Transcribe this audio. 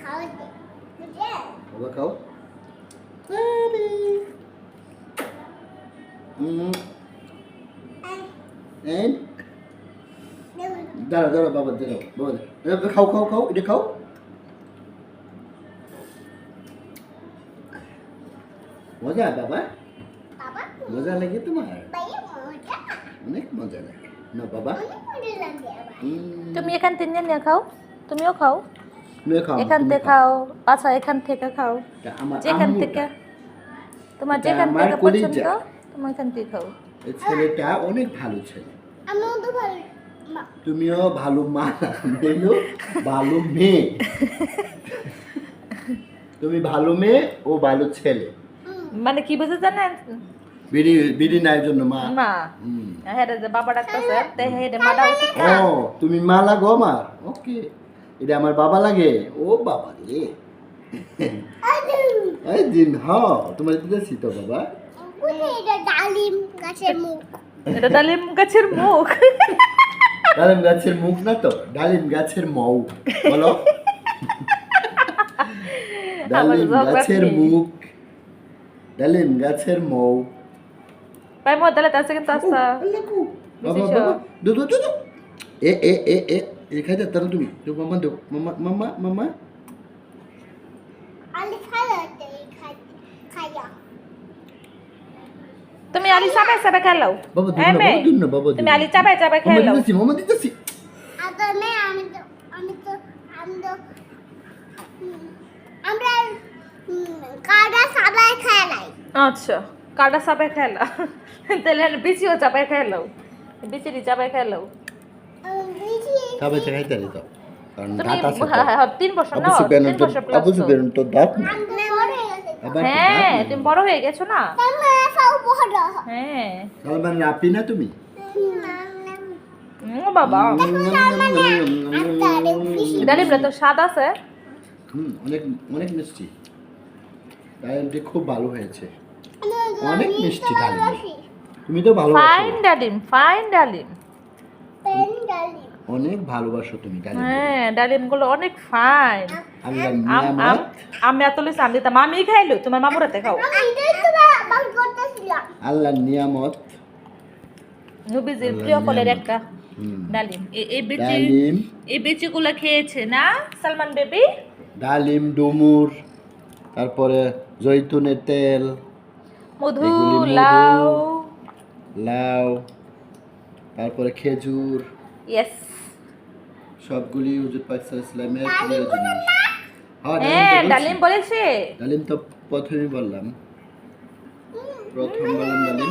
খাওয়া দে বুঝলে বাবা খাও বাবি হুম এই দাঁড়া দাঁড়া বাবা দাঁড়াও বাবা দাঁড়াও। খাও খাও খাও এটা খাও মজা বাবা বাবা মজা লাগে তোমার ভাইয়া মজা অনেক মজা লাগে না বাবা অনেক মজা লাগে আবার হুম, তুমি এখান থেকে নিয়ে নিয়ে খাও তুমিও খাও তুমিও খাও এখান তুমি থেকে খাও। আচ্ছা এখান থেকে খাও। যেখান থেকে তোমার যেখান থেকে। পছন্দ তুমি এখান থেকে খাও। এই ছেলেটা অনেক ভালো ছেলে। আমিও তো ভালো তুমিও ভালো মা আমিও ভালো মেয়ে। তুমি ভালো মেয়ে ও ভালো ছেলে। মানে কি বুঝে জানেন? বিড়ি বিড়ি নাই জন্য মা। মা। হ্যাঁ যে বাবা ডাকতেছে তাই হেডে মা ডাকছে ও তুমি মা লাগো আমার ওকে। এটা আমার বাবা লাগে? ও বাবা রে। এই দিন হ তোমার দিতেছি তো বাবা। এটা ডালিম গাছের মুখ। এটা ডালিম গাছের মুখ ডালিম গাছের মুখ না তো? ডালিম গাছের মৌ। বলো। ডালিম গাছের মুখ। ডালিম গাছের মৌ। ভাই মো তাহলে তার সেকেন্ড আস্তা বাবা বাবা দো দো এ এ এ এ। দো মামা মামা মামা আলি খাইয়া খাই খাইয়া তুমি আলি চাবাই চাবাই খাই লাও বাবা দিন না। বাবা দিন না বাবা তুমি আলি চাবাই চাবাই খাই লাও দিতেছি মামা দিতেছি আসলে আমি তো আমি তো আমি তো আমরা কাটা সবাই খায় নাই আচ্ছা কাটা চাবাই খাই তাহলে বিচিও চাবাই খাই লাও বিচিরি চাবাই খাই লাও খাবে খাইতে তো কারণ দাঁত আছে হ্যাঁ, হ্যাঁ, তিন বছর না তিন বছর আবু তো দাঁত না হয়ে হ্যাঁ তুমি বড় হয়ে গেছো না আমরা সব বড় হ্যাঁ সালমান রাপি না তুমি ও বাবা ডালিমটা তো স্বাদ আছে হুম, অনেক অনেক মিষ্টি ডালিমটি খুব ভালো হয়েছে অনেক মিষ্টি ডালিম তুমি তো ভালোবাসো ফাইন ডালিম ফাইন ডালিম অনেক ভালোবাসো তুমি ডালিম হ্যাঁ ডালিমগুলো অনেক ফাইন আল্লাহ আম- এত লইছি আমি দিতাম। আমি খাইলো তোমার মামুরাতে খাও। এটাই তো বাল করতেছিলাম। আল্লাহ নিয়ামত। নবীজির প্রিয় ফলের একটা ডালিম। এ- এই বেচি এই বেচিগুলো খেয়েছে না সালমান বেবি? ডালিম ডুমুর তারপরে জৈতুনের তেল মধু। লাউ। লাউ তারপরে খেজুর। ইয়েস সবগুলি হুজুর পাক ইসলামের প্রিয় জিনিস হ্যাঁ হ্যাঁ ডালিম। বলেছে। ডালিম তো প্রথমেই বললাম। প্রথম বললাম ডালিম।